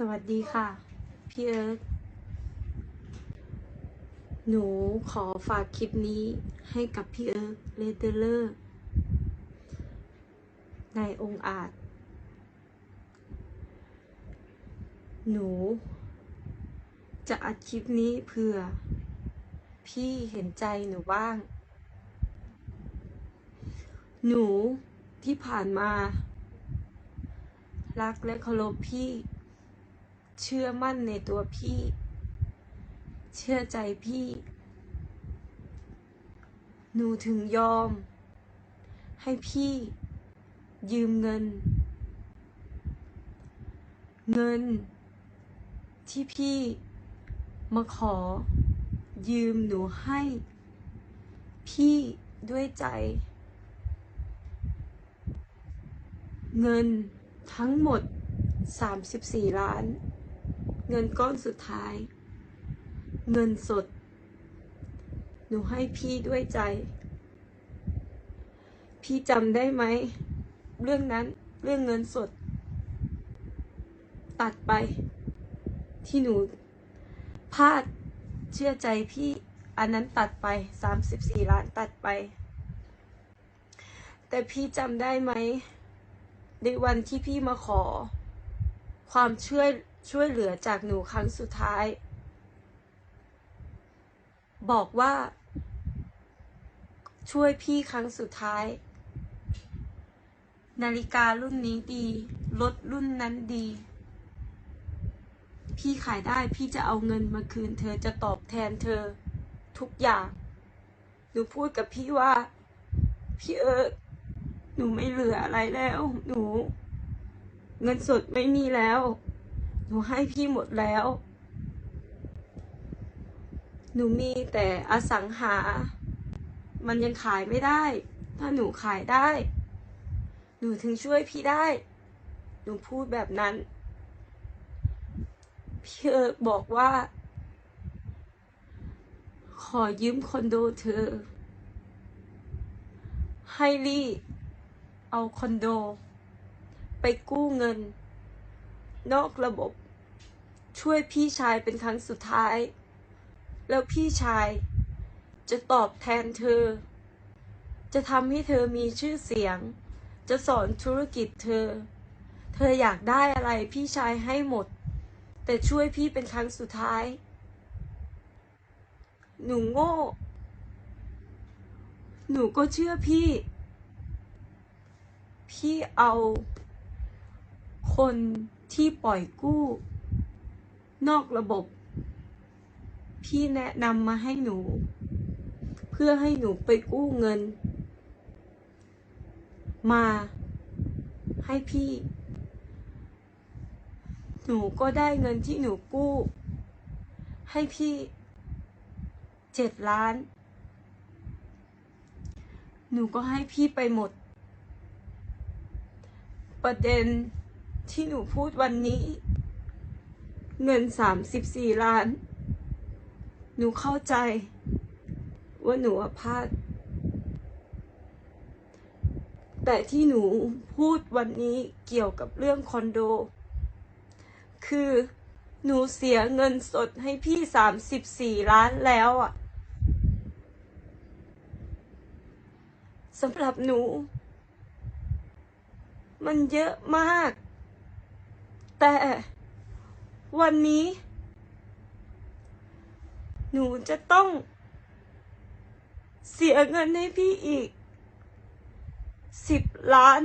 สวัสดีค่ะ พี่เอิร์ธหนูขอฝากคลิปนี้ให้กับพี่เอิร์ธเลเดเลอร์ในองอาจ หนู จะอัดคลิปนี้เพื่อ พี่เห็นใจหนูบ้าง หนูที่ผ่านมา รักและเคารพพี่ เชื่อมั่นในตัวพี่ เชื่อใจพี่ หนูถึงยอม ให้พี่ ยืมเงิน เงิน ที่พี่มาขอ ยืมหนูให้ พี่ด้วยใจ เงินทั้งหมด 34 ล้าน เงินก้อนสุดท้าย เงินสด หนูให้พี่ด้วยใจ พี่จำได้ไหม เรื่องนั้นเรื่องเงินสด ตัดไป ที่หนูพลาดเชื่อใจพี่อันนั้นตัดไป34ล้านตัดไป แต่พี่จำได้ไหม ในวันที่พี่มาขอ ความช่วย ช่วยเหลือจากหนูครั้งสุดท้าย บอกว่า ช่วยพี่ครั้งสุดท้าย นาฬิการุ่นนี้ดี รถรุ่นนั้นดี พี่ขายได้พี่จะเอาเงินมาคืน เธอจะตอบแทนเธอ ทุกอย่าง หนูพูดกับพี่ว่า พี่เอิร์หนูไม่เหลืออะไรแล้ว หนู เงินสดไม่มีแล้ว หนูให้พี่หมดแล้ว หนูมีแต่อสังหา มันยังขายไม่ได้ ถ้าหนูขายได้ หนูถึงช่วยพี่ได้ หนูพูดแบบนั้น พี่เอิร์กบอกว่า ขอยืมคอนโดเธอ ให้ลี่เอาคอนโด ไปกู้เงิน นอกระบบ ช่วยพี่ชายเป็นครั้งสุดท้าย แล้วพี่ชายจะตอบแทนเธอ จะทำให้เธอมีชื่อเสียง จะสอนธุรกิจเธอ เธออยากได้อะไรพี่ชายให้หมด แต่ช่วยพี่เป็นครั้งสุดท้าย หนูโง่ หนูก็เชื่อพี่ พี่เอาคนที่ปล่อยกู้ นอกระบบ พี่แนะนำมาให้หนู เพื่อให้หนูไปกู้เงิน มาให้พี่ หนูก็ได้เงินที่หนูกู้ ให้พี่เจ็ดล้าน หนูก็ให้พี่ไปหมด ประเด็นที่หนูพูดวันนี้ เงินสามสิบสี่ล้าน หนูเข้าใจ ว่าหนูพลาด แต่ที่หนูพูดวันนี้เกี่ยวกับเรื่องคอนโด คือหนูเสียเงินสดให้พี่สามสิบสี่ล้านแล้วอะสำหรับหนู มันเยอะมาก แต่ วันนี้ หนูจะต้องเสียเงินให้พี่อีกสิบล้าน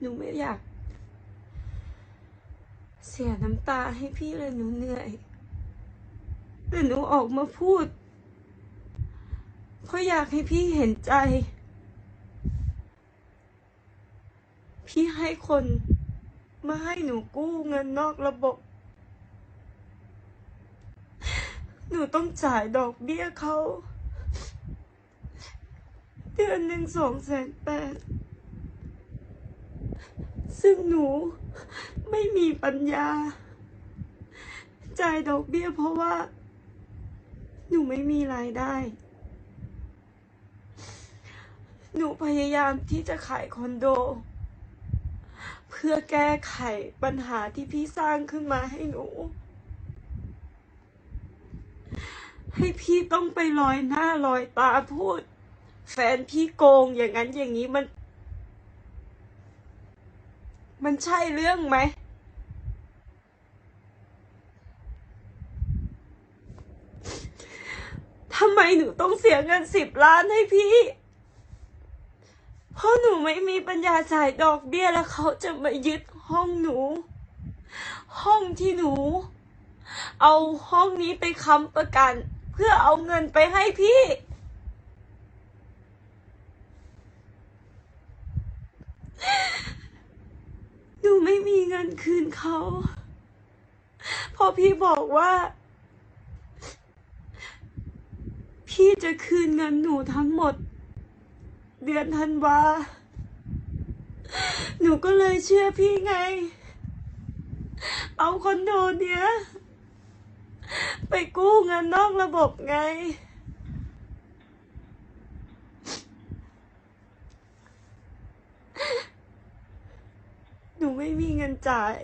หนูไม่อยาก เสียน้ำตาให้พี่เลยหนูเหนื่อยแต่หนูออกมาพูด เพราะอยากให้พี่เห็นใจ พี่ให้คนมาให้หนูกู้เงินนอกระบบ หนูต้องจ่ายดอกเบี้ยเขา เดือนหนึ่งสองแสนแปด ซึ่งหนูไม่มีปัญญา จ่ายดอกเบี้ยเพราะว่า หนูไม่มีรายได้ หนูพยายามที่จะขายคอนโด เพื่อแก้ไขปัญหาที่พี่สร้างขึ้นมาให้หนู ให้พี่ต้องไปลอยหน้าลอยตาพูด แฟนพี่โกงอย่างนั้นอย่างนี้มัน มันใช่เรื่องไหมทำไมหนูต้องเสียเงินสิบล้านให้พี่ เพราะหนูไม่มีปัญญาจ่ายดอกเบี้ยแล้วเขาจะมายึดห้องหนู ห้องที่หนู เอาห้องนี้ไปค้ำประกัน เพื่อเอาเงินไปให้พี่ หนูไม่มีเงินคืนเขาเพอพี่บอกว่า พี่จะคืนเงินหนูทั้งหมด เดือนธันวา หนูก็เลยเชื่อพี่ไง เอาคอนโดเนี้ย ไปกู้เงินนอกระบบไง หนูไม่มีเงินจ่าย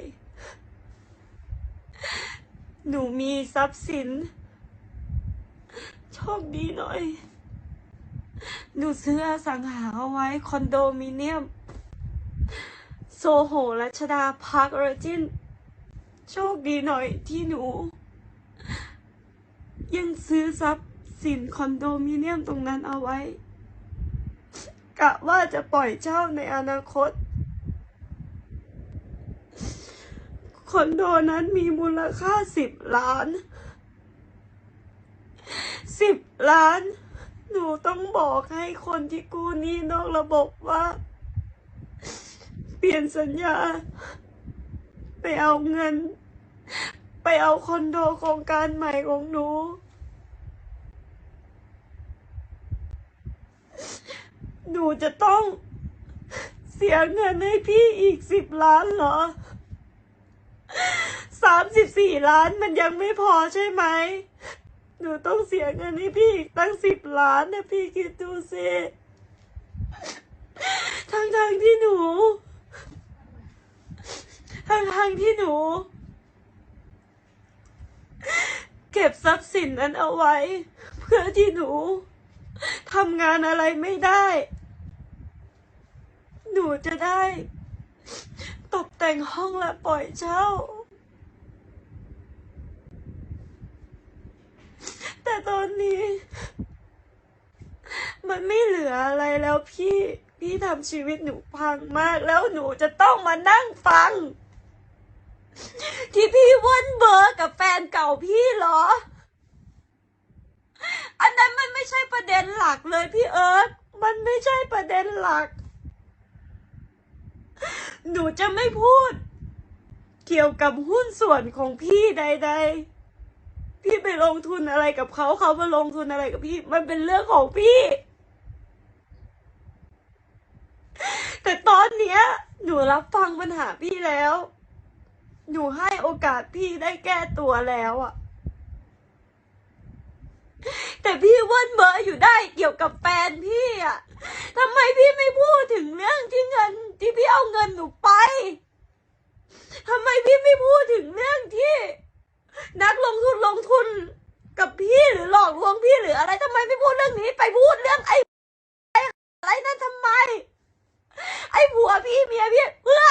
หนูมีทรัพย์สิน โชคดีหน่อย หนูซื้ออสังหาเอาไว้คอนโดมิเนียม โซโหรัชดาพาร์คออริจิน โชคดีหน่อยที่หนู ยังซื้อทรัพย์สินคอนโดมิเนียมตรงนั้นเอาไว้ กะว่าจะปล่อยเช่าในอนาคต คอนโดนั้นมีมูลค่าสิบล้านสิบล้าน หนูต้องบอกให้คนที่กู้หนี้นอกระบบว่า เปลี่ยนสัญญา ไปเอาเงิน ไปเอาคอนโดโครงการใหม่ของหนู หนูจะต้องเสียเงินให้พี่อีกสิบล้านเหรอสามสิบสี่ล้านมันยังไม่พอใช่ไหม หนูต้องเสียเงินให้พี่อีกตั้งสิบล้านนะพี่คิดดูสิทั้งทางที่หนูทั้งทางที่หนู เก็บทรัพย์สินนั้นเอาไว้ เพื่อที่หนูทำงานอะไรไม่ได้ หนูจะได้ ตกแต่งห้องและปล่อยเช่า แต่ตอนนี้ มันไม่เหลืออะไรแล้วพี่พี่ทำชีวิตหนูพังมากแล้วหนูจะต้องมานั่งฟัง ที่พี่ว่นเบอร์กับแฟนเก่าพี่เหรอ อันนั้นมันไม่ใช่ประเด็นหลักเลยพี่เอิร์ธมันไม่ใช่ประเด็นหลัก หนูจะไม่พูด เกี่ยวกับหุ้นส่วนของพี่ใด ๆ พี่ไปลงทุนอะไรกับเขาเขามาลงทุนอะไรกับพี่ มันเป็นเรื่องของพี่ แต่ตอนเนี้ย หนูรับฟังปัญหาพี่แล้ว หนูให้โอกาสพี่ได้แก้ตัวแล้วอะแต่พี่เว่นเบอร์อยู่ได้เกี่ยวกับแฟนพี่อะทำไมพี่ไม่พูดถึงเรื่องที่เงิน ที่พี่เอาเงินหนูไปทำไมพี่ไม่พูดถึงเรื่องที่ นักลงทุนลงทุนกับพี่หรือหลอกลวงพี่หรืออะไรทำไมไม่พูดเรื่องนี้ ไปพูดเรื่องไอ้ไอ้อะไรนั่นทำไม ไอ้ผัวพี่เมียพี่เพื่อ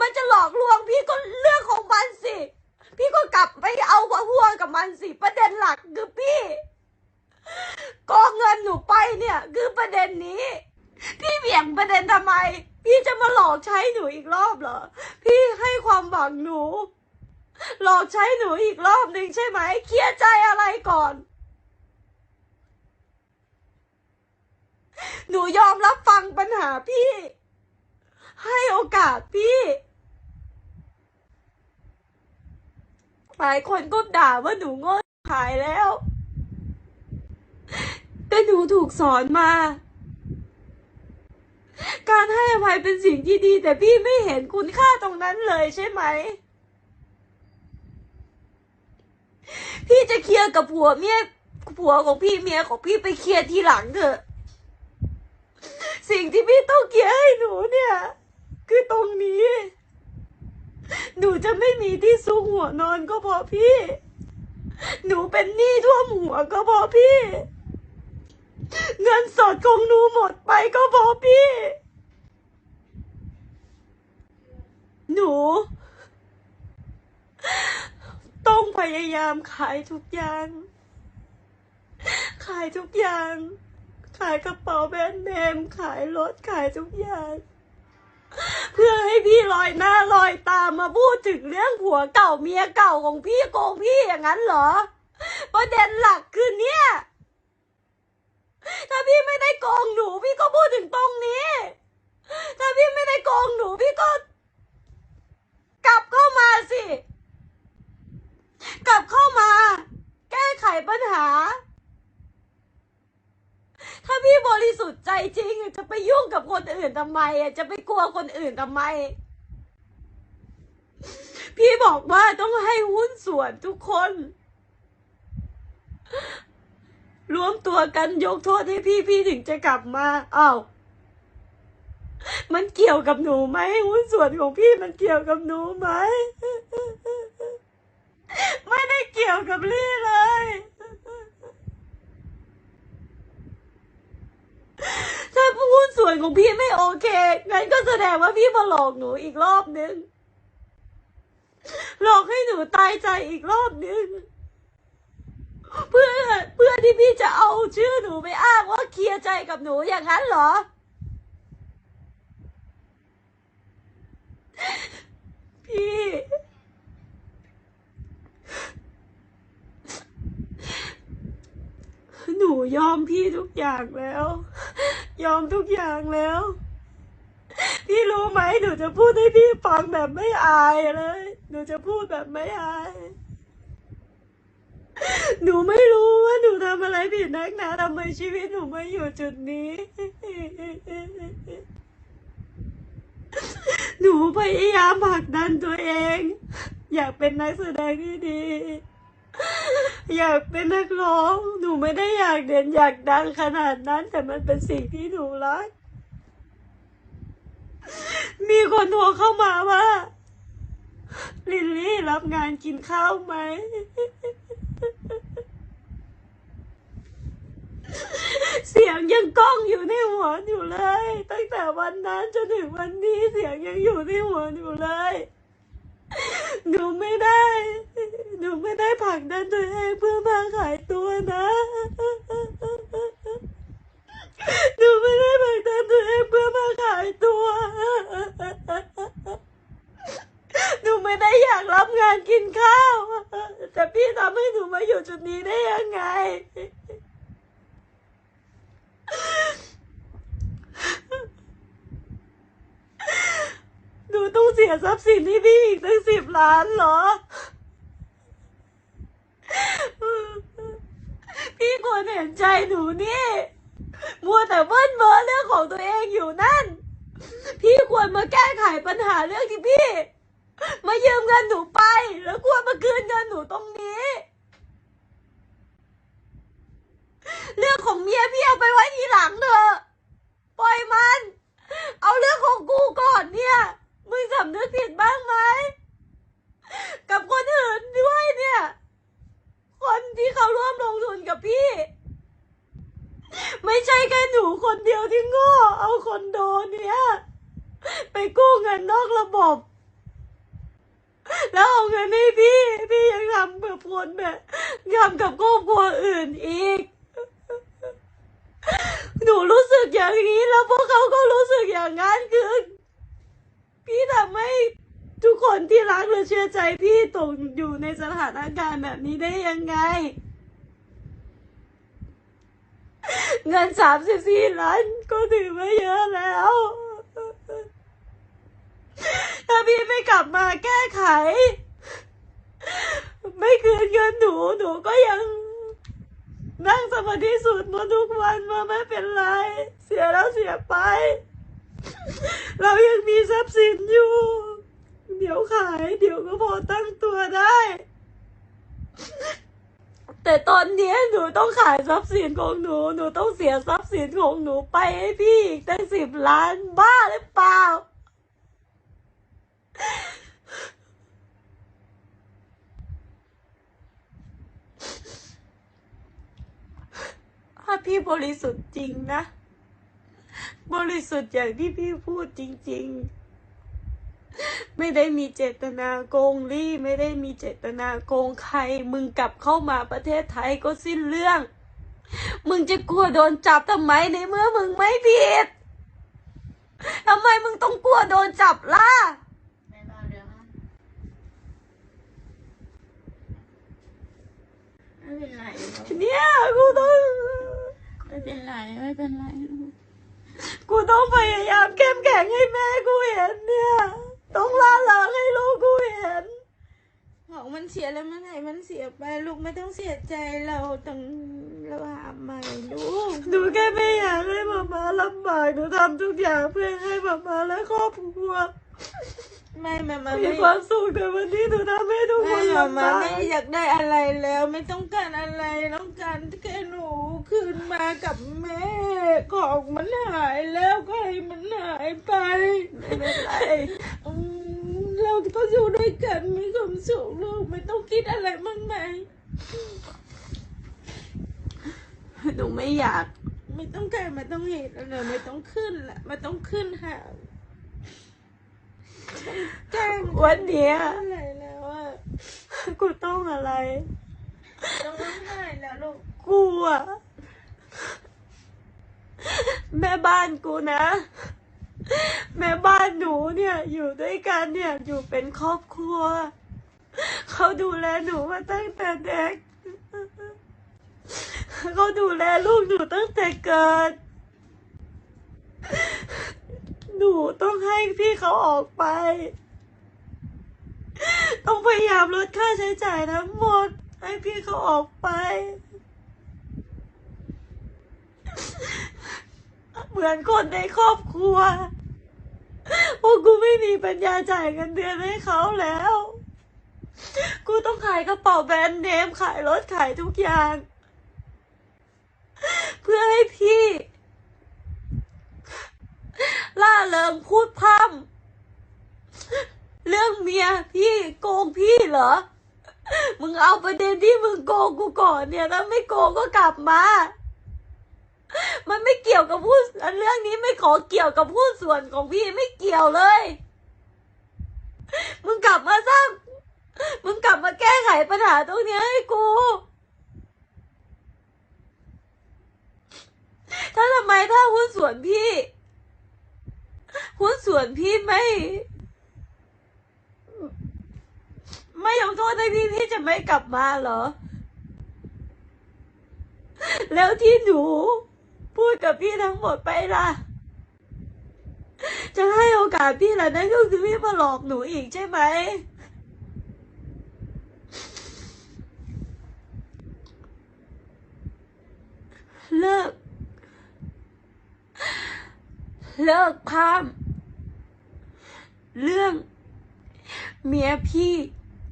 มันจะหลอกลวงพี่ก็เรื่องของมันสิ พี่ก็กลับไปเอาหัวกับมันสิ ประเด็นหลักคือพี่กองเงินหนูไปเนี่ย คือประเด็นนี้ พี่เบี่ยงประเด็นทำไม พี่จะมาหลอกใช้หนูอีกรอบเหรอ พี่ให้ความหวังหนู หลอกใช้หนูอีกรอบหนึ่งใช่ไหมเคลียร์ใจอะไรก่อน หนูยอมรับฟังปัญหาพี่ ให้โอกาสพี่หลายคนก็ด่าว่าหนูโง่ขายแล้ว แต่หนูถูกสอนมาการให้อภัยเป็นสิ่งที่ดี แต่พี่ไม่เห็นคุณค่าตรงนั้นเลยใช่ไหม พี่จะเคลียร์กับผัวเมียผัวของพี่เมียของพี่ไปเคลียร์ทีหลังเถอะ สิ่งที่พี่ต้องเคลียร์ให้หนูเนี่ย คือตรงนี้ หนูจะไม่มีที่ซุกหัวนอนก็เพราะพี่ หนูเป็นหนี้ท่วมหัวก็เพราะพี่ เงินสดของหนูหมดไปก็เพราะพี่ หนู พยายามขายทุกอย่าง ขายทุกอย่าง ขายกระเป๋าแบรนด์เนม ขายรถ ขายทุกอย่าง เพื่อให้พี่ลอยหน้าลอยตามมาพูดถึงเรื่องผัวเก่าเมียเก่าของพี่โกงพี่อย่างนั้นเหรอ ประเด็นหลักคือเนี่ย ถ้าพี่ไม่ได้โกงหนูพี่ก็พูดถึงตรงนี้ ถ้าพี่ไม่ได้โกงหนูพี่ก็ กลับเข้ามาสิ กลับเข้ามา แก้ไขปัญหา ถ้าพี่บริสุทธิ์ใจจริง จะไปยุ่งกับคนอื่นทำไมอะจะไปกลัวคนอื่นทำไม พี่บอกว่าต้องให้หุ้นส่วนทุกคน รวมตัวกันยกโทษให้พี่พี่ถึงจะกลับมาอ้าวมันเกี่ยวกับหนูไหมหุ้นส่วนของพี่มันเกี่ยวกับหนูไหม ไม่ได้เกี่ยวกับลี่เลย ถ้าหุ้นส่วนของพี่ไม่โอเค งั้นก็แสดงว่าพี่มาหลอกหนูอีกรอบนึง หลอกให้หนูตายใจอีกรอบนึง เพื่อเพื่อที่พี่จะเอาชื่อหนูไปอ้างว่าเคลียร์ใจกับหนูอย่างนั้นเหรอพี่ หนูยอมพี่ทุกอย่างแล้ว ยอมทุกอย่างแล้ว พี่รู้ไหมหนูจะพูดให้พี่ฟังแบบไม่อายเลย หนูจะพูดแบบไม่อาย หนูไม่รู้ว่าหนูทำอะไรผิดนักหนาทำไมชีวิตหนูมาอยู่จุดนี้ หนูพยายามผลักดันตัวเอง อยากเป็นนักแสดงที่ดี อยากเป็นนักร้อง หนูไม่ได้อยากเด่นอยากดังขนาดนั้น แต่มันเป็นสิ่งที่หนูรัก มีคนโทรเข้ามาว่าลิลลี่รับงานกินข้าวไหม เสียงยังก้องอยู่ในหัวอยู่เลย ตั้งแต่วันนั้นจนถึงวันนี้เสียงยังอยู่ในหัวอยู่เลย หนูไม่ได้ หนูไม่ได้ผลักดันตัวเองเพื่อมาขายตัวนะ หนูไม่ได้ผลักดันตัวเองเพื่อมาขายตัว หนูไม่ได้อยากรับงานกินข้าว แต่พี่ทำให้หนูมาอยู่จุดนี้ได้ยังไง หนูต้องเสี ยทรัพย์สินให้พี่อีกตั้งสิบล้านเหรอ พี่ควรเห็นใจหนูนี่มัวแต่เบิ้ลเบอเรื่องของตัวเองอยู่นั่น พี่ควรมาแก้ไขปัญหาเรื่องที่พี่ มายืมเงินหนูไป แล้วควรมาคืนเงินหนูตรงนี้ เรื่องของเมียพี่เอาไปไว้ทีหลังเถอะ ปล่อยมัน เอาเรื่องของกูก่อนเนี่ย มึงสำนึกผิดบ้างไหม กับคนอื่นด้วยเนี่ย คนที่เขาร่วมลงทุนกับพี่ ไม่ใช่แค่หนูคนเดียวที่โง่ เอาคอนโดเนี่ย ไปกู้เงินนอกระบบ แล้วเอาเงินให้พี่ พี่ยังทำแบบคนแบบทำกับครอบครัวอื่นอีก หนูรู้สึกอย่างนี้แล้วพวกเขาก็รู้สึกอย่างนั้นคือ พี่ทำให้ทุกคนที่รักหรือเชื่อ ใจพี่ตกอยู่ในสถานการณ์แบบนี้ได้ยังไง เงินสามสิบสี่ล้านก็ถือว่าเยอะแล้ว ถ้าพี่ไม่กลับมาแก้ไข ไม่คืนเงินหนูหนูก็ยังนั่งสมาธิสูตรมนต์ทุกวันมาไม่เป็นไร เสียแล้วเสียไป เรายังมีทรัพย์สินอยู่ เดี๋ยวขาย เดี๋ยวก็พอตั้งตัวได้ แต่ตอนนี้หนูต้องขายทรัพย์สินของหนู หนูต้องเสียทรัพย์สินของหนูไปให้พี่อีกตั้งสิบล้านบ้าหรือเปล่า ถ้าพี่บริสุทธิ์จริงนะ บริสุทธิ์อย่างที่พี่พูดจริง ๆ ไม่ได้มีเจตนาโกงลี่ ไม่ได้มีเจตนาโกงใคร มึงกลับเข้ามาประเทศไทยก็สิ้นเรื่อง มึงจะกลัวโดนจับทำไมในเมื่อมึงไม่ผิดทำไมมึงต้องกลัวโดนจับล่ะไม่เบาเดี๋ยวนะไม่เป็นไรลูกเนี่ยกูต้องไม่เป็นไรไม่เป็นไรลูกกูต้องพยายามเข้มแข็งให้แม่กูเห็นเนี่ย ต้องล่าเริงให้ลูกกูเห็นของมันเสียแล้วเมื่อไหร่มันเสียไปลูกไม่ต้องเสียใจเราต้องเราหาใหม่ลูกหนูแค่ไม่อยากให้มามาลำบากหนูทำทุกอย่างเพื่อให้มามาและครอบครัวไม่มามามีไม่ความสุขแต่วันนี้หนูทำให้ทุกคไม่นมาลำมาบากไม่อยากได้อะไรแล้ว ไม่ต้องการอะไรต้องการแค่หนูคืนมากับแม่ของมันหายแล้วก็ให้มันหายไป ไม่เป็นไรอืม เราก็อยู่ด้วยกันมีความสุขลูกไม่ต้องคิดอะไรมากมายหนูไม่อยาก ไม่ต้องการไม่ต้องเหตุอะไรไม่ต้องขึ้นละไม่ต้องขึ้นหาไม่ต้องแจ้งวันเนี้ยอะไรแล้วอะกูต้องอะไรต้องร้องไห้แล้วลูกกูอะแม่บ้านกูนะ แม่บ้านหนูเนี่ยอยู่ด้วยกันเนี่ยอยู่เป็นครอบครัว เขาดูแลหนูมาตั้งแต่เด็กเขาดูแลลูกหนูตั้งแต่เกิด หนูต้องให้พี่เขาออกไป ต้องพยายามลดค่าใช้จ่ายทั้งหมด ให้พี่เขาออกไป เหมือนคนในครอบครัว พราะกูไม่มีปัญญาจ่ายเงินเดือนให้เขาแล้ว กูต้องขายกระเป๋าแบรนด์เนมขายรถขายทุกอย่าง เพื่อให้พี่ ล่าเริงพูดพร่ำเรื่องเมียพี่โกงพี่เหรอ มึงเอาประเด็นที่มึงโกงกูก่อนเนี่ยถ้าไม่โกงก็กลับมา มันไม่เกี่ยวกับผู้เรื่องนี้ไม่ขอเกี่ยวกับผู้ส่วนของพี่ไม่เกี่ยวเลย มึงกลับมาสร้าง มึงกลับมาแก้ไขปัญหาตรงนี้ให้กู ถ้าทำไมถ้าหุ้นส่วนพี่ หุ้นส่วนพี่ไม่ ไม่ยกโทษให้พี่พี่จะไม่กลับมาเหรอ แล้วที่หนู พูดกับพี่ทั้งหมดไปล่ะ จะให้โอกาสพี่ล่ะนั่นก็คือพี่มาหลอกหนูอีกใช่ไหมเลิก เลิกพามเรื่อง เมียพี่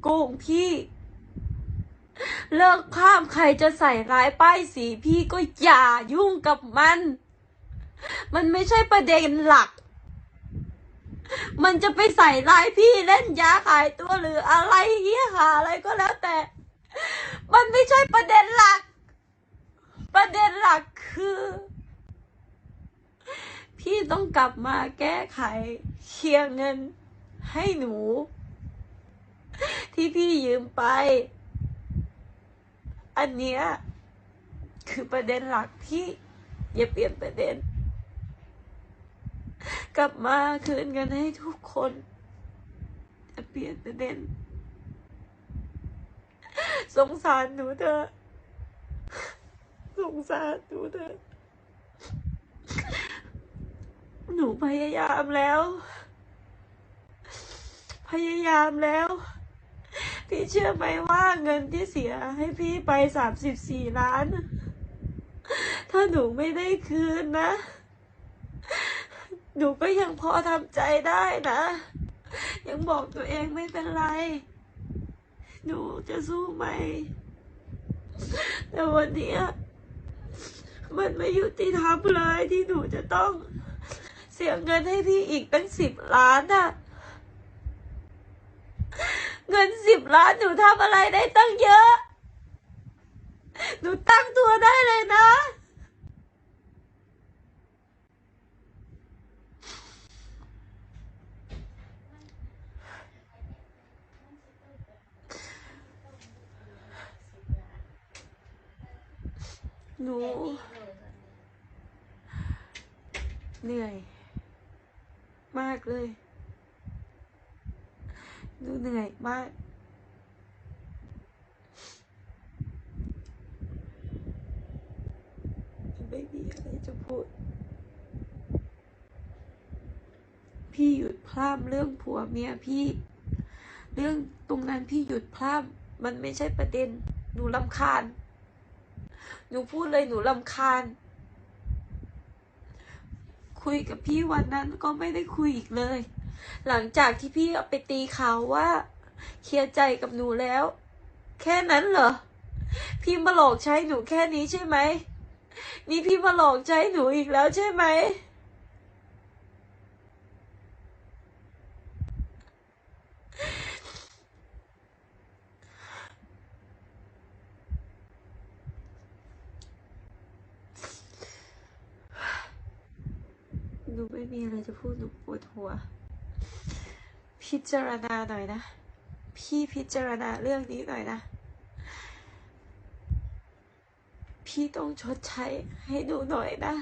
โกงพี่ เลิกพามใครจะใส่ร้ายป้ายสีพี่ก็อย่ายุ่งกับมัน มันไม่ใช่ประเด็นหลัก มันจะไปใส่ร้ายพี่เล่นยาขายตัวหรืออะไรเหี้ยหาอะไรก็แล้วแต่ มันไม่ใช่ประเด็นหลัก ประเด็นหลักคือ พี่ต้องกลับมาแก้ไขเคลียร์เงินให้หนู ที่พี่ยืมไป อันเนี้ยคือประเด็นหลักพี่อย่าเปลี่ยนประเด็น กลับมาคืนเงินให้ทุกคนอย่าเปลี่ยนประเด็น สงสารหนูเถอะสงสารหนูเถอะหนูพยายามแล้ว พยายามแล้ว พี่เชื่อไหมว่าเงินที่เสียให้พี่ไปสามสิบสี่ล้าน ถ้าหนูไม่ได้คืนนะ หนูก็ยังพอทำใจได้นะ ยังบอกตัวเองไม่เป็นไร หนูจะสู้ไหม แต่วันนี้มันไม่ยุติธรรมเลยที่หนูจะต้องเสียเงินให้พี่อีกตั้งสิบล้านอะ เงินสิบล้านหนูทำอะไรได้ตั้งเยอะ หนูตั้งตัวได้เลยนะ หนู เหนื่อย มากเลย หนูเหนื่อยมากไม่มีอะไรจะพูด พี่หยุดพร่ำเรื่องผัวเมียพี่ เรื่องตรงนั้นพี่หยุดพร่ำมันไม่ใช่ประเด็น หนูลำคาญ หนูพูดเลยหนูลำคาญ คุยกับพี่วันนั้นก็ไม่ได้คุยอีกเลย หลังจากที่พี่เอาไปตีข่าวว่า เคลียร์ใจกับหนูแล้ว แค่นั้นเหรอ พี่มาหลอกใช้หนูแค่นี้ใช่ไหม นี่พี่มาหลอกใช้หนูอีกแล้วใช่ไหม หนูไม่มีอะไรจะพูดหนูปวดหัว พิจารณาหน่อยนะ พี่พิจารณาเรื่องนี้หน่อยนะ พี่ต้องชดใช้ให้หนูหน่อยนะ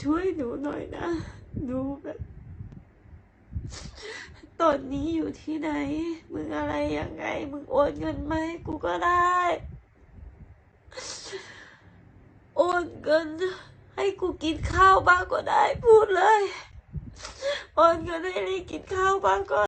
ช่วยหนูหน่อยนะหนูแบบตอนนี้อยู่ที่ไหน มึงอะไรยังไง มึงโอนเงินมาให้กูก็ได้ โอนเงิน ให้กูกินข้าวบ้างก็ได้พูดเลย โอนเงินให้